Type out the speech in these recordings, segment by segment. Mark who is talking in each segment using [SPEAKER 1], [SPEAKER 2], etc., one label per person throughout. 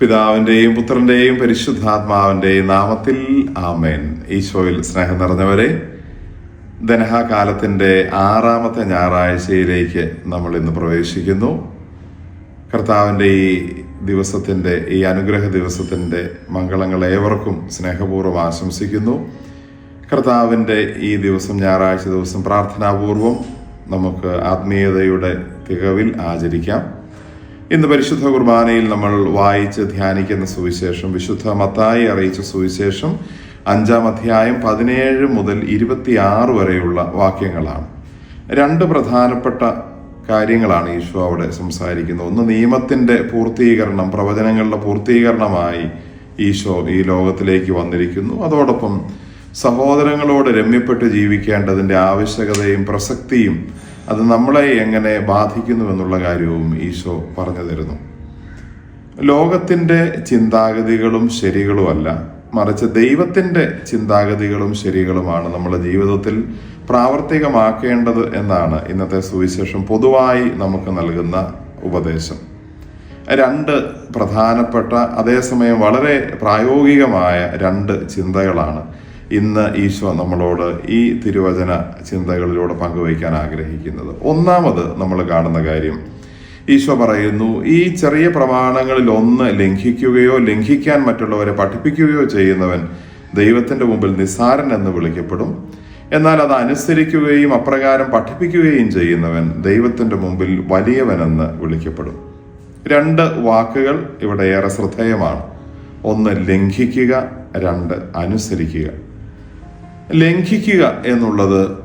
[SPEAKER 1] പിതാവിന്റെയും പുത്രന്റെയും പരിശുദ്ധാത്മാവിന്റെയും നാമത്തിൽ ആമേൻ. ഈശോയിൽ സ്നേഹം നിറഞ്ഞവരെ ധനഹാകാലത്തിന്റെ ആറാമത്തെ ഞായറാഴ്ചയിലേക്ക് നമ്മൾ ഇന്ന് പ്രവേശിക്കുന്നു. കർത്താവിന്റെ ഈ ദിവസത്തിന്റെ ഈ അനുഗ്രഹ ദിവസത്തിന്റെ മംഗളങ്ങൾ ഏവർക്കും സ്നേഹപൂർവം ആശംസിക്കുന്നു. കർത്താവിന്റെ ഈ ദിവസം ഞായറാഴ്ച ദിവസം പ്രാർത്ഥനാപൂർവം നമുക്ക് ആത്മീയതയുടെ തികവിൽ ആചരിക്കാം. ഇന്ന് പരിശുദ്ധ കുർബാനയിൽ നമ്മൾ വായിച്ച് ധ്യാനിക്കുന്ന സുവിശേഷം വിശുദ്ധ മത്തായി അറിയിച്ച സുവിശേഷം അഞ്ചാം അധ്യായം പതിനേഴ് മുതൽ ഇരുപത്തിയാറ് വരെയുള്ള വാക്യങ്ങളാണ്. രണ്ട് പ്രധാനപ്പെട്ട കാര്യങ്ങളാണ് ഈശോ അവിടെ സംസാരിക്കുന്നത്. ഒന്ന് നിയമത്തിന്റെ പൂർത്തീകരണം പ്രവചനങ്ങളുടെ പൂർത്തീകരണമായി ഈശോ ഈ ലോകത്തിലേക്ക് വന്നിരിക്കുന്നു. അതോടൊപ്പം സഹോദരങ്ങളോട് രമ്യപ്പെട്ട് ജീവിക്കേണ്ടതിന്റെ ആവശ്യകതയും പ്രസക്തിയും അത് നമ്മളെ എങ്ങനെ ബാധിക്കുന്നു എന്നുള്ള കാര്യവും ഈശോ പറഞ്ഞു തരുന്നു. ലോകത്തിന്റെ ചിന്താഗതികളും ശരികളുമല്ല. മറിച്ച് ദൈവത്തിന്റെ ചിന്താഗതികളും ശരികളുമാണ് നമ്മുടെ ജീവിതത്തിൽ പ്രാവർത്തികമാക്കേണ്ടത് എന്നാണ് ഇന്നത്തെ സുവിശേഷം പൊതുവായി നമുക്ക് നൽകുന്ന ഉപദേശം. രണ്ട് പ്രധാനപ്പെട്ട അതേസമയം വളരെ പ്രായോഗികമായ രണ്ട് ചിന്തകളാണ് ഇന്ന് ഈശോ നമ്മളോട് ഈ തിരുവചന ചിന്തകളിലൂടെ പങ്കുവയ്ക്കാൻ ആഗ്രഹിക്കുന്നത്. ഒന്നാമത് നമ്മൾ കാണുന്ന കാര്യം ഈശോ പറയുന്നു ഈ ചെറിയ പ്രമാണങ്ങളിൽ ഒന്ന് ലംഘിക്കുകയോ ലംഘിക്കാൻ മറ്റുള്ളവരെ പഠിപ്പിക്കുകയോ ചെയ്യുന്നവൻ ദൈവത്തിന്റെ മുമ്പിൽ നിസ്സാരൻ എന്ന് വിളിക്കപ്പെടും. എന്നാൽ അത് അനുസരിക്കുകയും അപ്രകാരം പഠിപ്പിക്കുകയും ചെയ്യുന്നവൻ ദൈവത്തിന്റെ മുമ്പിൽ വലിയവനെന്ന് വിളിക്കപ്പെടും. രണ്ട് വാക്കുകൾ ഇവിടെ ഏറെ ശ്രദ്ധേയമാണ്. ഒന്ന് ലംഘിക്കുക രണ്ട് അനുസരിക്കുക. ലംഘിക്കുക എന്നുള്ളത്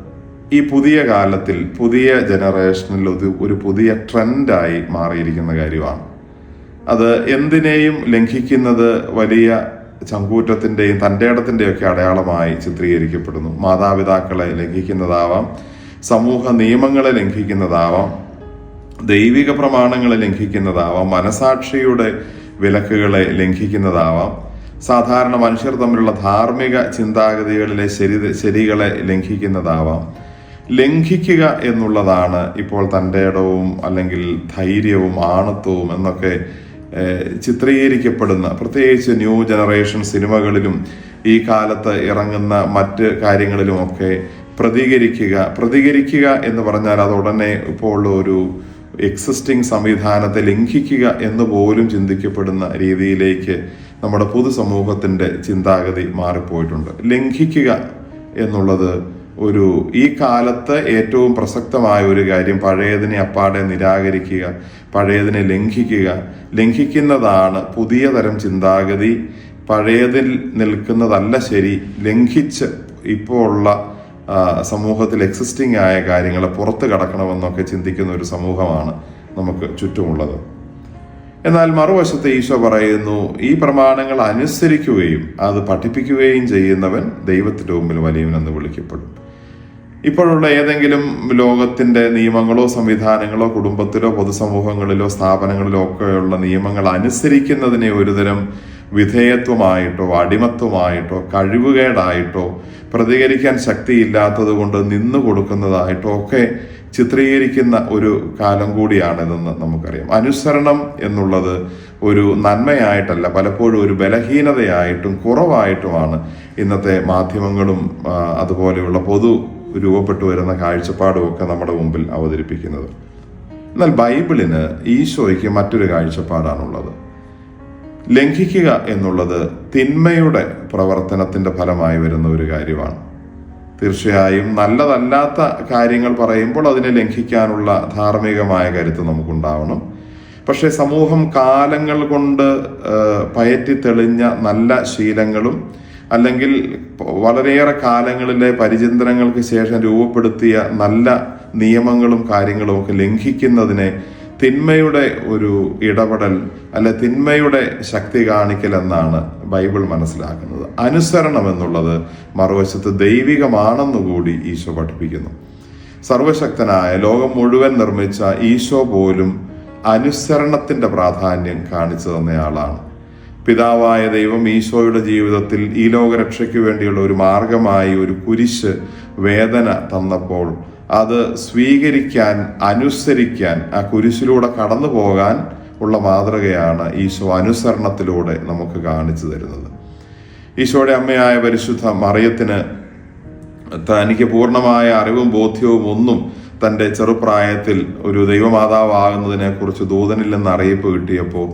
[SPEAKER 1] ഈ പുതിയ കാലത്തിൽ പുതിയ ജനറേഷനിൽ ഒരു ഒരു പുതിയ ട്രെൻഡായി മാറിയിരിക്കുന്ന കാര്യമാണ്. അത് എന്തിനേയും ലംഘിക്കുന്നത് വലിയ ചങ്കൂറ്റത്തിന്റെയും തന്റെ ഇടത്തിന്റെയൊക്കെ അടയാളമായി ചിത്രീകരിക്കപ്പെടുന്നു. മാതാപിതാക്കളെ ലംഘിക്കുന്നതാവാം സമൂഹ നിയമങ്ങളെ ലംഘിക്കുന്നതാവാം ദൈവിക പ്രമാണങ്ങളെ ലംഘിക്കുന്നതാവാം മനസാക്ഷിയുടെ വിലക്കുകളെ ലംഘിക്കുന്നതാവാം. സാധാരണ മനുഷ്യർ തമ്മിലുള്ള ധാർമ്മിക ചിന്താഗതികളിലെ ശരി ശരികളെ ലംഘിക്കുന്നതാവാം. ലംഘിക്കുക എന്നുള്ളതാണ് ഇപ്പോൾ തന്റെ ഇടവും അല്ലെങ്കിൽ ധൈര്യവും ആണത്വവും എന്നൊക്കെ ചിത്രീകരിക്കപ്പെടുന്ന പ്രത്യേകിച്ച് ന്യൂ ജനറേഷൻ സിനിമകളിലും ഈ കാലത്ത് ഇറങ്ങുന്ന മറ്റ് കാര്യങ്ങളിലുമൊക്കെ പ്രതികരിക്കുക. പ്രതികരിക്കുക എന്ന് പറഞ്ഞാൽ അത് ഉടനെ ഇപ്പോൾ ഒരു എക്സിസ്റ്റിംഗ് സംവിധാനത്തെ ലംഘിക്കുക എന്ന് പോലും ചിന്തിക്കപ്പെടുന്ന രീതിയിലേക്ക് നമ്മുടെ പൊതുസമൂഹത്തിന്റെ ചിന്താഗതി മാറിപ്പോയിട്ടുണ്ട്. ലംഘിക്കുക എന്നുള്ളത് ഒരു ഈ കാലത്ത് ഏറ്റവും പ്രസക്തമായ ഒരു കാര്യം പഴയതിനെ അപ്പാടെ നിരാകരിക്കുക പഴയതിനെ ലംഘിക്കുക. ലംഘിക്കുന്നതാണ് പുതിയ തരം ചിന്താഗതി. പഴയതിൽ നിൽക്കുന്നതല്ല ശരി ലംഘിച്ച് ഇപ്പോൾ ഉള്ള സമൂഹത്തിൽ എക്സിസ്റ്റിംഗ് ആയ കാര്യങ്ങൾ പുറത്ത് കടക്കണമെന്നൊക്കെ ചിന്തിക്കുന്ന ഒരു സമൂഹമാണ് നമുക്ക് ചുറ്റുമുള്ളത്. എന്നാൽ മറുവശത്ത് ഈശോ പറയുന്നു ഈ പ്രമാണങ്ങൾ അനുസരിക്കുകയും അത് പഠിപ്പിക്കുകയും ചെയ്യുന്നവൻ ദൈവത്തിന്റെ മുമ്പിൽ വലിയവനെന്ന് വിളിക്കപ്പെടും. ഇപ്പോഴുള്ള ഏതെങ്കിലും ലോകത്തിന്റെ നിയമങ്ങളോ സംവിധാനങ്ങളോ കുടുംബത്തിലോ പൊതുസമൂഹങ്ങളിലോ സ്ഥാപനങ്ങളിലോ ഒക്കെയുള്ള നിയമങ്ങൾ അനുസരിക്കുന്നതിനെ ഒരുതരം വിധേയത്വമായിട്ടോ അടിമത്വമായിട്ടോ കഴിവുകേടായിട്ടോ പ്രതികരിക്കാൻ ശക്തിയില്ലാത്തത് കൊണ്ട് നിന്നു കൊടുക്കുന്നതായിട്ടോ ഒക്കെ ചിത്രീകരിക്കുന്ന ഒരു കാലം കൂടിയാണിതെന്ന് നമുക്കറിയാം. അനുസരണം എന്നുള്ളത് ഒരു നന്മയായിട്ടല്ല പലപ്പോഴും ഒരു ബലഹീനതയായിട്ടും കുറവായിട്ടുമാണ് ഇന്നത്തെ മാധ്യമങ്ങളും അതുപോലെയുള്ള പൊതു രൂപപ്പെട്ടു വരുന്ന കാഴ്ചപ്പാടും ഒക്കെ നമ്മുടെ മുമ്പിൽ അവതരിപ്പിക്കുന്നത്. എന്നാൽ ബൈബിളിന് ഈശോയ്ക്ക് മറ്റൊരു കാഴ്ചപ്പാടാണുള്ളത്. ലംഘിക്കുക എന്നുള്ളത് തിന്മയുടെ പ്രവർത്തനത്തിന്റെ ഫലമായി വരുന്ന ഒരു കാര്യമാണ്. തീർച്ചയായും നല്ലതല്ലാത്ത കാര്യങ്ങൾ പറയുമ്പോൾ അതിനെ ലംഘിക്കാനുള്ള ധാർമ്മികമായ കരുത്ത് നമുക്കുണ്ടാവണം. പക്ഷേ സമൂഹം കാലങ്ങൾ കൊണ്ട് പയറ്റി തെളിഞ്ഞ നല്ല ശീലങ്ങളും അല്ലെങ്കിൽ വളരെയേറെ കാലങ്ങളിലെ പരിചിന്തനങ്ങൾക്ക് ശേഷം രൂപപ്പെടുത്തിയ നല്ല നിയമങ്ങളും കാര്യങ്ങളും ഒക്കെ ലംഘിക്കുന്നതിനെ തിന്മയുടെ ഒരു ഇടപെടൽ അല്ലെ തിന്മയുടെ ശക്തി കാണിക്കൽ എന്നാണ് ബൈബിൾ മനസ്സിലാക്കുന്നത്. അനുസരണം എന്നുള്ളത് മറുവശത്ത് ദൈവികമാണെന്നുകൂടി ഈശോ പഠിപ്പിക്കുന്നു. സർവശക്തനായ ലോകം മുഴുവൻ നിർമ്മിച്ച ഈശോ പോലും അനുസരണത്തിന്റെ പ്രാധാന്യം കാണിച്ചു തന്നയാളാണ്. പിതാവായ ദൈവം ഈശോയുടെ ജീവിതത്തിൽ ഈ ലോകരക്ഷയ്ക്ക് വേണ്ടിയുള്ള ഒരു മാർഗമായി ഒരു കുരിശ് വേദന തന്നപ്പോൾ അത് സ്വീകരിക്കാൻ അനുസരിക്കാൻ ആ കുരിശിലൂടെ കടന്നു പോകാൻ ഉള്ള മാതൃകയാണ് ഈശോ അനുസരണത്തിലൂടെ നമുക്ക് കാണിച്ചു തരുന്നത്. ഈശോയുടെ അമ്മയായ പരിശുദ്ധ മറിയത്തിന് തനിക്ക് പൂർണമായ അറിവും ബോധ്യവും ഒന്നും തന്റെ ചെറുപ്രായത്തിൽ ഒരു ദൈവമാതാവാകുന്നതിനെ കുറിച്ച് ദൂതനില്ലെന്ന് അറിയിപ്പ് കിട്ടിയപ്പോൾ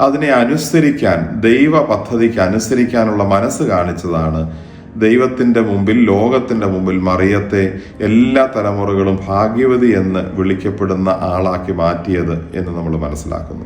[SPEAKER 1] അതിനെ അനുസരിക്കാൻ ദൈവ പദ്ധതിക്ക് അനുസരിക്കാനുള്ള മനസ്സ് കാണിച്ചതാണ് ദൈവത്തിന്റെ മുമ്പിൽ ലോകത്തിന്റെ മുമ്പിൽ മറിയത്തെ എല്ലാ തലമുറകളും ഭാഗ്യവതി എന്ന് വിളിക്കപ്പെടുന്ന ആളാക്കി മാറ്റിയത് എന്ന് നമ്മൾ മനസ്സിലാക്കുന്നു.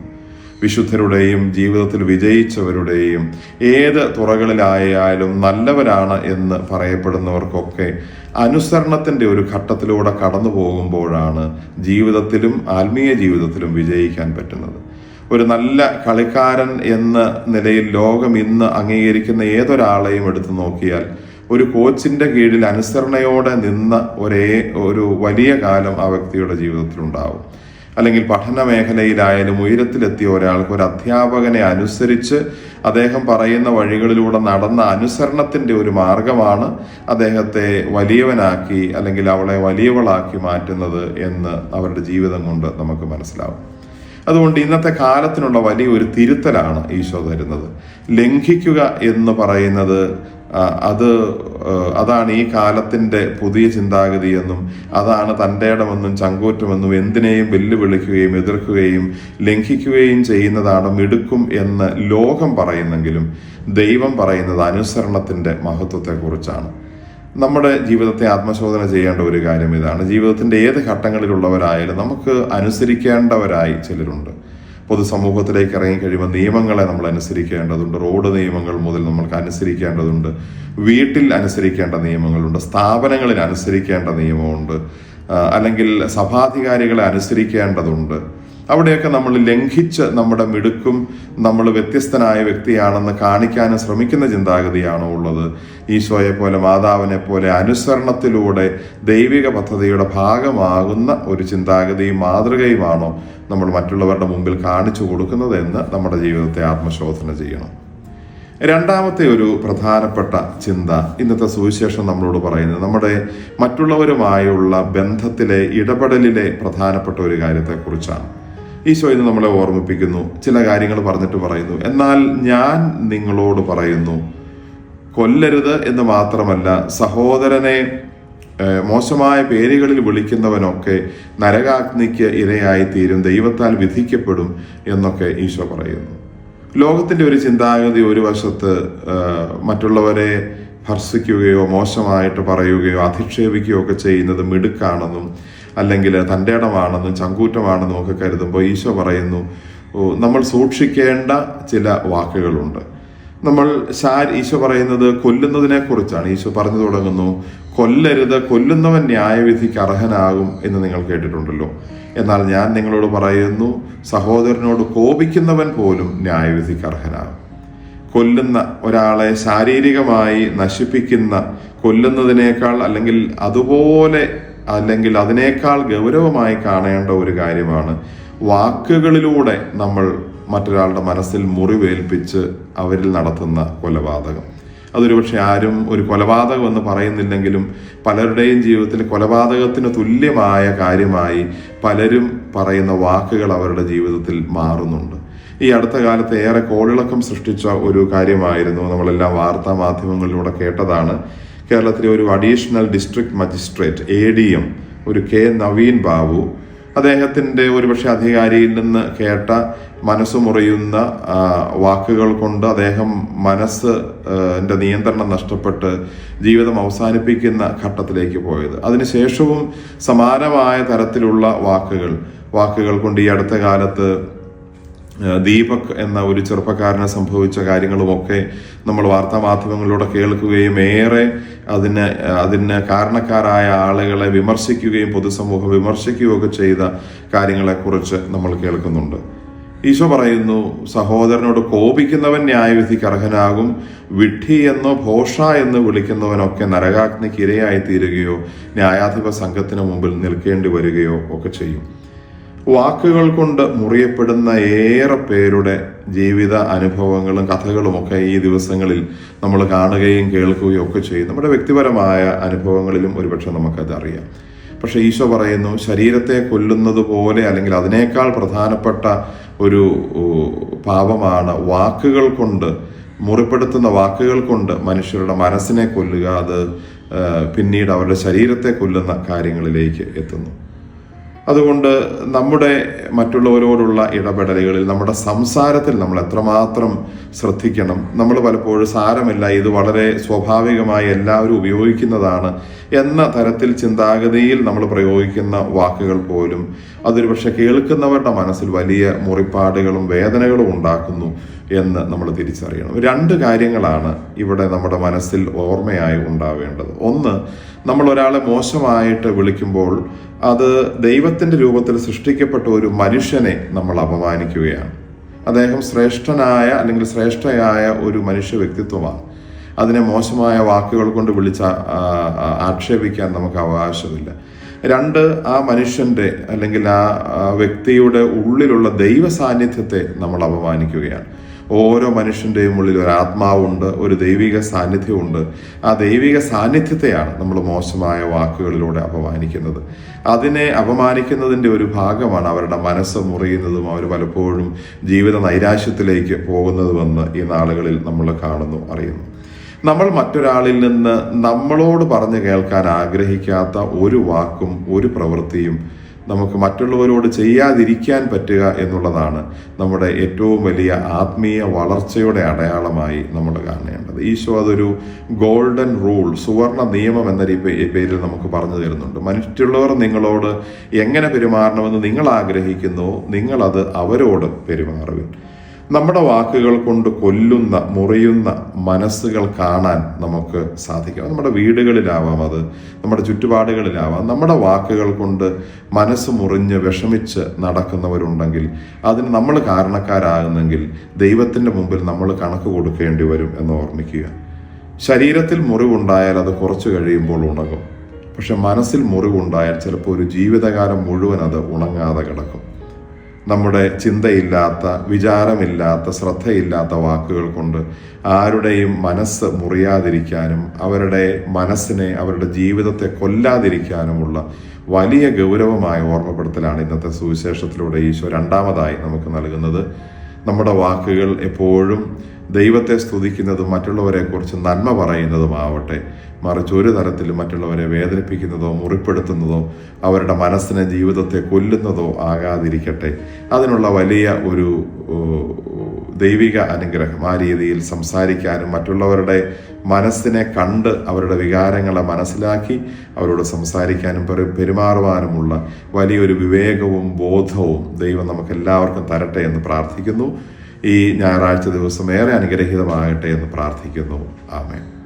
[SPEAKER 1] വിശുദ്ധരുടെയും ജീവിതത്തിൽ വിജയിച്ചവരുടെയും ഏത് തുറകളിലായാലും നല്ലവരാണ് എന്ന് പറയപ്പെടുന്നവർക്കൊക്കെ അനുസരണത്തിന്റെ ഒരു ഘട്ടത്തിലൂടെ കടന്നു പോകുമ്പോഴാണ് ജീവിതത്തിലും ആത്മീയ ജീവിതത്തിലും വിജയിക്കാൻ പറ്റുന്നത്. ഒരു നല്ല കളിക്കാരൻ എന്ന നിലയിൽ ലോകം ഇന്ന് അംഗീകരിക്കുന്ന ഏതൊരാളെയും എടുത്തു നോക്കിയാൽ ഒരു കോച്ചിന്റെ കീഴിൽ അനുസരണയോടെ നിന്ന ഒരേ ഒരു വലിയ കാലം ആ വ്യക്തിയുടെ ജീവിതത്തിൽ ഉണ്ടാവും അല്ലെങ്കിൽ പഠന മേഖലയിലായാലും ഉയരത്തിലെത്തിയ ഒരാൾക്ക് ഒരു അധ്യാപകനെ അനുസരിച്ച് അദ്ദേഹം പറയുന്ന വഴികളിലൂടെ നടന്ന അനുസരണത്തിന്റെ ഒരു മാർഗമാണ് അദ്ദേഹത്തെ വലിയവനാക്കി അല്ലെങ്കിൽ അവളെ വലിയവളാക്കി മാറ്റുന്നത് എന്ന് അവരുടെ ജീവിതം കൊണ്ട് നമുക്ക് മനസ്സിലാവും. അതുകൊണ്ട് ഇന്നത്തെ കാലത്തിനുള്ള വലിയൊരു തിരുത്തലാണ് ഈശോ തരുന്നത്. ലംഘിക്കുക എന്ന് പറയുന്നത് അത് അതാണ് ഈ കാലത്തിന്റെ പുതിയ ചിന്താഗതി എന്നും അതാണ് തന്റെ ഇടമെന്നും ചങ്കൂറ്റമെന്നും എന്തിനേയും വെല്ലുവിളിക്കുകയും എതിർക്കുകയും ലംഘിക്കുകയും ചെയ്യുന്നതാണ് മിടുക്കും എന്ന് ലോകം പറയുന്നെങ്കിലും ദൈവം പറയുന്നത് അനുസരണത്തിന്റെ മഹത്വത്തെക്കുറിച്ചാണ്. നമ്മുടെ ജീവിതത്തെ ആത്മശോധന ചെയ്യേണ്ട ഒരു കാര്യം ഇതാണ്. ജീവിതത്തിന്റെ ഏത് ഘട്ടങ്ങളിലുള്ളവരായാലും നമുക്ക് അനുസരിക്കേണ്ടവരായി ചിലരുണ്ട്. പൊതുസമൂഹത്തിലേക്ക് ഇറങ്ങിക്കഴിയുമ്പോൾ നിയമങ്ങളെ നമ്മൾ അനുസരിക്കേണ്ടതുണ്ട്. റോഡ് നിയമങ്ങൾ മുതൽ നമ്മൾക്ക് അനുസരിക്കേണ്ടതുണ്ട്. വീട്ടിൽ അനുസരിക്കേണ്ട നിയമങ്ങളുണ്ട്. സ്ഥാപനങ്ങളിൽ അനുസരിക്കേണ്ട നിയമമുണ്ട്. അല്ലെങ്കിൽ സഭാധികാരികളെ അനുസരിക്കേണ്ടതുണ്ട്. അവിടെയൊക്കെ നമ്മൾ ലംഘിച്ച് നമ്മുടെ മിടുക്കും നമ്മൾ വ്യത്യസ്തനായ വ്യക്തിയാണെന്ന് കാണിക്കാനും ശ്രമിക്കുന്ന ചിന്താഗതിയാണോ ഉള്ളത്? ഈശോയെ പോലെ മാതാവിനെ പോലെ അനുസരണത്തിലൂടെ ദൈവിക പദ്ധതിയുടെ ഭാഗമാകുന്ന ഒരു ചിന്താഗതിയും മാതൃകയുമാണോ നമ്മൾ മറ്റുള്ളവരുടെ മുമ്പിൽ കാണിച്ചു കൊടുക്കുന്നത് എന്ന് നമ്മുടെ ജീവിതത്തെ ആത്മശോധന ചെയ്യണം. രണ്ടാമത്തെ ഒരു പ്രധാനപ്പെട്ട ചിന്ത ഇന്നത്തെ സുവിശേഷം നമ്മളോട് പറയുന്നത് നമ്മുടെ മറ്റുള്ളവരുമായുള്ള ബന്ധത്തിലെ ഇടപെടലിലെ പ്രധാനപ്പെട്ട ഒരു കാര്യത്തെക്കുറിച്ചാണ്. ഈശോ ഇന്ന് നമ്മളെ ഓർമ്മിപ്പിക്കുന്നു ചില കാര്യങ്ങൾ പറഞ്ഞിട്ട് പറയുന്നു. എന്നാൽ ഞാൻ നിങ്ങളോട് പറയുന്നു കൊല്ലരുത് എന്ന് മാത്രമല്ല സഹോദരനെ മോശമായ പേരുകളിൽ വിളിക്കുന്നവനൊക്കെ നരകാഗ്നിക്ക് ഇരയായി തീരും ദൈവത്താൽ വിധിക്കപ്പെടും എന്നൊക്കെ ഈശോ പറയുന്നു. ലോകത്തിന്റെ ഒരു ചിന്താഗതി ഒരു വശത്ത് മറ്റുള്ളവരെ ഭർസിക്കുകയോ മോശമായിട്ട് പറയുകയോ അധിക്ഷേപിക്കുകയോ ഒക്കെ ചെയ്യുന്നത് മിടുക്കാണെന്നും അല്ലെങ്കിൽ തന്റെ ഇടമാണെന്നും ചങ്കൂറ്റമാണെന്നും ഒക്കെ കരുതുമ്പോൾ ഈശോ പറയുന്നു നമ്മൾ സൂക്ഷിക്കേണ്ട ചില വാക്കുകളുണ്ട്. നമ്മൾ ശാരി ഈശോ പറയുന്നത് കൊല്ലുന്നതിനെ കുറിച്ചാണ് ഈശോ പറഞ്ഞു തുടങ്ങുന്നു കൊല്ലരുത് കൊല്ലുന്നവൻ ന്യായവിധിക്ക് അർഹനാകും എന്ന് നിങ്ങൾ കേട്ടിട്ടുണ്ടല്ലോ. എന്നാൽ ഞാൻ നിങ്ങളോട് പറയുന്നു സഹോദരനോട് കോപിക്കുന്നവൻ പോലും ന്യായവിധിക്ക് അർഹനാകും. കൊല്ലുന്ന ഒരാളെ ശാരീരികമായി നശിപ്പിക്കുന്ന കൊല്ലുന്നതിനേക്കാൾ അല്ലെങ്കിൽ അതുപോലെ അല്ലെങ്കിൽ അതിനേക്കാൾ ഗൗരവമായി കാണേണ്ട ഒരു കാര്യമാണ് വാക്കുകളിലൂടെ നമ്മൾ മറ്റൊരാളുടെ മനസ്സിൽ മുറിവേൽപ്പിച്ച് അവരിൽ നടത്തുന്ന കൊലപാതകം. അതൊരു പക്ഷെ ആരും ഒരു കൊലപാതകം എന്ന് പറയുന്നില്ലെങ്കിലും പലരുടെയും ജീവിതത്തിൽ കൊലപാതകത്തിന് തുല്യമായ കാര്യമായി പലരും പറയുന്ന വാക്കുകൾ അവരുടെ ജീവിതത്തിൽ മാറുന്നുണ്ട്. ഈ അടുത്ത കാലത്ത് ഏറെ കോളിളക്കം സൃഷ്ടിച്ച ഒരു കാര്യമായിരുന്നു നമ്മളെല്ലാം വാർത്താ മാധ്യമങ്ങളിലൂടെ കേട്ടതാണ്. കേരളത്തിലെ ഒരു additional district magistrate A D M ഒരു കെ നവീൻ ബാബു. അദ്ദേഹത്തിന്റെ ഒരുപക്ഷെ അധികാരിയിൽ നിന്ന് കേട്ട മനസ്സുമുറിയുന്ന വാക്കുകൾ കൊണ്ട് അദ്ദേഹം മനസ്സ് എന്റെ നിയന്ത്രണം നഷ്ടപ്പെട്ട് ജീവിതം അവസാനിപ്പിക്കുന്ന ഘട്ടത്തിലേക്ക് പോയത്. അതിനുശേഷവും സമാനമായ തരത്തിലുള്ള വാക്കുകൾ വാക്കുകൾ കൊണ്ട് ഈ അടുത്ത കാലത്ത് ദീപക് എന്ന ഒരു ചെറുപ്പക്കാരന് സംഭവിച്ച കാര്യങ്ങളുമൊക്കെ നമ്മൾ വാർത്താ മാധ്യമങ്ങളിലൂടെ കേൾക്കുകയും ഏറെ അതിന് അതിന് കാരണക്കാരായ ആളുകളെ വിമർശിക്കുകയും പൊതുസമൂഹം വിമർശിക്കുകയും ഒക്കെ ചെയ്ത കാര്യങ്ങളെക്കുറിച്ച് നമ്മൾ കേൾക്കുന്നുണ്ട്. ഈശോ പറയുന്നു സഹോദരനോട് കോപിക്കുന്നവൻ ന്യായവിധിക്ക് അർഹനാകും വിഡ്ഢി എന്നോ ഭോഷ എന്ന് വിളിക്കുന്നവനൊക്കെ നരകാഗ്നിക്ക് ഇരയായി തീരുകയോ ന്യായാധിപ സംഘത്തിന് മുമ്പിൽ നിൽക്കേണ്ടി വരികയോ ഒക്കെ ചെയ്യും. വാക്കുകൾ കൊണ്ട് മുറിയപ്പെടുന്ന ഏറെ പേരുടെ ജീവിത അനുഭവങ്ങളും കഥകളും ഒക്കെ ഈ ദിവസങ്ങളിൽ നമ്മൾ കാണുകയും കേൾക്കുകയും ഒക്കെ ചെയ്യും. നമ്മുടെ വ്യക്തിപരമായ അനുഭവങ്ങളിലും ഒരുപക്ഷെ നമുക്കത് അറിയാം. പക്ഷേ ഈശോ പറയുന്നു ശരീരത്തെ കൊല്ലുന്നത് പോലെ അല്ലെങ്കിൽ അതിനേക്കാൾ പ്രധാനപ്പെട്ട ഒരു പാപമാണ് വാക്കുകൾ കൊണ്ട് മുറിപ്പെടുത്തുന്ന വാക്കുകൾ കൊണ്ട് മനുഷ്യരുടെ മനസ്സിനെ കൊല്ലുക. അത് പിന്നീട് അവരുടെ ശരീരത്തെ കൊല്ലുന്ന കാര്യങ്ങളിലേക്ക് എത്തുന്നു. അതുകൊണ്ട് നമ്മുടെ മറ്റുള്ളവരോടുള്ള ഇടപെടലുകളിൽ നമ്മുടെ സംസാരത്തിൽ നമ്മൾ എത്രമാത്രം ശ്രദ്ധിക്കണം. നമ്മൾ പലപ്പോഴും സാരമില്ല ഇത് വളരെ സ്വാഭാവികമായി എല്ലാവരും ഉപയോഗിക്കുന്നതാണ് എന്ന തരത്തിൽ ചിന്താഗതിയിൽ നമ്മൾ പ്രയോഗിക്കുന്ന വാക്കുകൾ പോലും. അതൊരു പക്ഷെ കേൾക്കുന്നവരുടെ മനസ്സിൽ വലിയ മുറിപ്പാടുകളും വേദനകളും ഉണ്ടാക്കുന്നു. എന്ന് നമ്മൾ തിരിച്ചറിയണം. രണ്ട് കാര്യങ്ങളാണ് ഇവിടെ നമ്മുടെ മനസ്സിൽ ഓർമ്മയായി ഉണ്ടാവേണ്ടത്. ഒന്ന് നമ്മൾ ഒരാളെ മോശമായിട്ട് വിളിക്കുമ്പോൾ അത് ദൈവത്തിന്റെ രൂപത്തിൽ സൃഷ്ടിക്കപ്പെട്ട ഒരു മനുഷ്യനെ നമ്മൾ അപമാനിക്കുകയാണ്. അദ്ദേഹം ശ്രേഷ്ഠനായ അല്ലെങ്കിൽ ശ്രേഷ്ഠയായ ഒരു മനുഷ്യ വ്യക്തിത്വമാണ്. അതിനെ മോശമായ വാക്കുകൾ കൊണ്ട് വിളിച്ച് ആക്ഷേപിക്കാൻ നമുക്ക് അവകാശമില്ല. രണ്ട് ആ മനുഷ്യന്റെ അല്ലെങ്കിൽ ആ വ്യക്തിയുടെ ഉള്ളിലുള്ള ദൈവ സാന്നിധ്യത്തെ നമ്മൾ അപമാനിക്കുകയാണ്. ഓരോ മനുഷ്യന്റെയും ഉള്ളിൽ ഒരു ആത്മാവുണ്ട് ഒരു ദൈവിക സാന്നിധ്യമുണ്ട്. ആ ദൈവിക സാന്നിധ്യത്തെയാണ് നമ്മൾ മോശമായ വാക്കുകളിലൂടെ അപമാനിക്കുന്നത്. അതിനെ അപമാനിക്കുന്നതിന്റെ ഒരു ഭാഗമാണ് അവരുടെ മനസ്സ് മുറിയുന്നതും അവർ പലപ്പോഴും ജീവിത നൈരാശ്യത്തിലേക്ക് പോകുന്നതുമെന്ന് ഈ നാളുകളിൽ നമ്മൾ കാണുന്നു അറിയുന്നു. നമ്മൾ മറ്റൊരാളിൽ നിന്ന് നമ്മളോട് പറഞ്ഞു കേൾക്കാൻ ആഗ്രഹിക്കാത്ത ഒരു വാക്കും ഒരു പ്രവൃത്തിയും നമുക്ക് മറ്റുള്ളവരോട് ചെയ്യാതിരിക്കാൻ പറ്റുക എന്നുള്ളതാണ് നമ്മുടെ ഏറ്റവും വലിയ ആത്മീയ വളർച്ചയുടെ അടയാളമായി നമ്മൾ കാണേണ്ടത്. ഈശോ അതൊരു ഗോൾഡൻ റൂൾ സുവർണ നിയമം എന്ന പേരിൽ നമുക്ക് പറഞ്ഞു തരുന്നുണ്ട്. മറ്റുള്ളവർ നിങ്ങളോട് എങ്ങനെ പെരുമാറണമെന്ന് നിങ്ങൾ ആഗ്രഹിക്കുന്നു നിങ്ങളത് അവരോട് പെരുമാറുവിൻ. നമ്മുടെ വാക്കുകൾ കൊണ്ട് കൊല്ലുന്ന മുറിയുന്ന മനസ്സുകൾ കാണാൻ നമുക്ക് സാധിക്കണം നമ്മുടെ വീടുകളിലാവാം അത്. നമ്മുടെ ചുറ്റുപാടുകളിലാവാം. നമ്മുടെ വാക്കുകൾ കൊണ്ട് മനസ്സ് മുറിഞ്ഞ് വിഷമിച്ച് നടക്കുന്നവരുണ്ടെങ്കിൽ അതിന് നമ്മൾ കാരണക്കാരാകുന്നെങ്കിൽ ദൈവത്തിന്റെ മുമ്പിൽ നമ്മൾ കണക്ക് കൊടുക്കേണ്ടി വരും എന്ന് ഓർമ്മിക്കുക. ശരീരത്തിൽ മുറിവുണ്ടായാൽ അത് കുറച്ചു കഴിയുമ്പോൾ ഉണങ്ങും. പക്ഷെ മനസ്സിൽ മുറിവുണ്ടായാൽ ചിലപ്പോൾ ഒരു ജീവിതകാലം മുഴുവൻ അത് ഉണങ്ങാതെ കിടക്കും. നമ്മുടെ ചിന്തയില്ലാത്ത വിചാരമില്ലാത്ത ശ്രദ്ധയില്ലാത്ത വാക്കുകൾ കൊണ്ട് ആരുടെയും മനസ്സ് മുറിയാതിരിക്കാനും അവരുടെ മനസ്സിനെ അവരുടെ ജീവിതത്തെ കൊല്ലാതിരിക്കാനുമുള്ള വലിയ ഗൗരവമായ ഓർമ്മപ്പെടുത്തലാണ് ഇന്നത്തെ സുവിശേഷത്തിലൂടെ ഈശോ രണ്ടാമതായി നമുക്ക് നൽകുന്നത്. നമ്മുടെ വാക്കുകൾ എപ്പോഴും ദൈവത്തെ സ്തുതിക്കുന്നതും മറ്റുള്ളവരെക്കുറിച്ച് നന്മ പറയുന്നതുമാവട്ടെ മറിച്ച് ഒരു തരത്തിലും മറ്റുള്ളവരെ വേദനിപ്പിക്കുന്നതോ മുറിപ്പെടുത്തുന്നതോ അവരുടെ മനസ്സിനെ ജീവിതത്തെ കൊല്ലുന്നതോ ആകാതിരിക്കട്ടെ. അതിനുള്ള വലിയ ഒരു ദൈവിക അനുഗ്രഹം ആ രീതിയിൽ സംസാരിക്കാനും മറ്റുള്ളവരുടെ മനസ്സിനെ കണ്ട് അവരുടെ വികാരങ്ങളെ മനസ്സിലാക്കി അവരോട് സംസാരിക്കാനും പെരു- പെരുമാറുവാനുമുള്ള വലിയൊരു വിവേകവും ബോധവും ദൈവം നമുക്ക് എല്ലാവർക്കും തരട്ടെ എന്ന് പ്രാർത്ഥിക്കുന്നു. ഈ ഞായറാഴ്ച ദിവസം ഏറെ അനുഗ്രഹീതമാകട്ടെ എന്ന് പ്രാർത്ഥിക്കുന്നു. ആമേൻ.